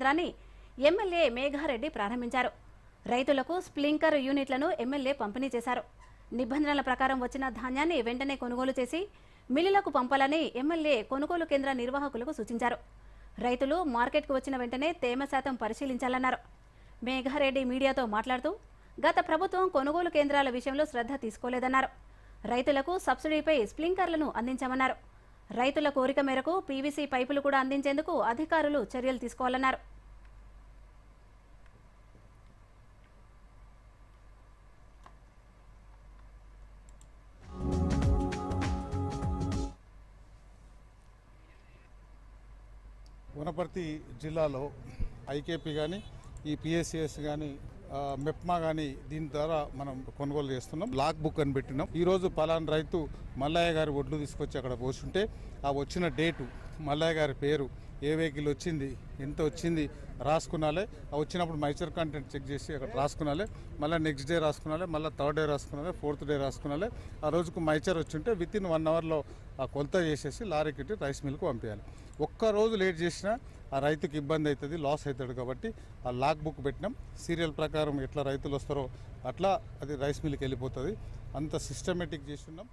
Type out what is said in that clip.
కేంద్రాన్ని ఎమ్మెల్యే మేఘారెడ్డి ప్రారంభించారు. రైతులకు స్ప్లింకర్ యూనిట్లను ఎమ్మెల్యే పంపిణీ చేశారు. నిబంధనల ప్రకారం వచ్చిన ధాన్యాన్ని వెంటనే కొనుగోలు చేసి మిల్లులకు పంపాలని ఎమ్మెల్యే కొనుగోలు కేంద్ర నిర్వాహకులకు సూచించారు. రైతులు మార్కెట్కు వచ్చిన వెంటనే తేమ శాతం పరిశీలించాలన్నారు. మేఘారెడ్డి మీడియాతో మాట్లాడుతూ గత ప్రభుత్వం కొనుగోలు కేంద్రాల విషయంలో శ్రద్ధ తీసుకోలేదన్నారు. రైతులకు సబ్సిడీపై స్ప్లింకర్లను అందించామన్నారు. రైతుల కోరిక మేరకు పీవీసీ పైపులు కూడా అందించేందుకు అధికారులు చర్యలు తీసుకోవాలన్నారు. వనపర్తి జిల్లాలో ఐకేపీ కానీ ఈ పిఎస్సిఎస్ కానీ మెప్మా కానీ దీని ద్వారా మనం కొనుగోలు చేస్తున్నాం. లాక్ బుక్ అని పెట్టినాం. ఈరోజు పలానా రైతు మల్లయ్య గారి ఒడ్లు తీసుకొచ్చి అక్కడ పోసుంటే ఆ వచ్చిన డేటు మల్లయ్య గారి పేరు ఏ వెహికల్ వచ్చింది ఎంత వచ్చింది రాసుకున్నాలే. ఆ వచ్చినప్పుడు మైచర్ కంటెంట్ చెక్ చేసి అక్కడ రాసుకున్నాలే. మళ్ళీ నెక్స్ట్ డే రాసుకున్నాలే మళ్ళీ థర్డ్ డే రాసుకున్నాలే ఫోర్త్ డే రాసుకున్నాలే. ఆ రోజుకు మైచర్ వచ్చింటే విత్ ఇన్ వన్ అవర్లో ఆ కొలత చేసేసి లారీకి ఇట్టి రైస్ మిల్కు పంపించాలి ఒక్క రోజు లేట్ చేసినా ఆ రైతుకి ఇబ్బంది అవుతుంది లాస్ అవుతాడు కాబట్టి ఆ లాక్ బుక్ పెట్టినాం. సీరియల్ ప్రకారం ఎట్లా రైతులు వస్తారో అట్లా అది రైస్ మిల్కి వెళ్ళిపోతుంది. అంత సిస్టమేటిక్ చేస్తున్నాం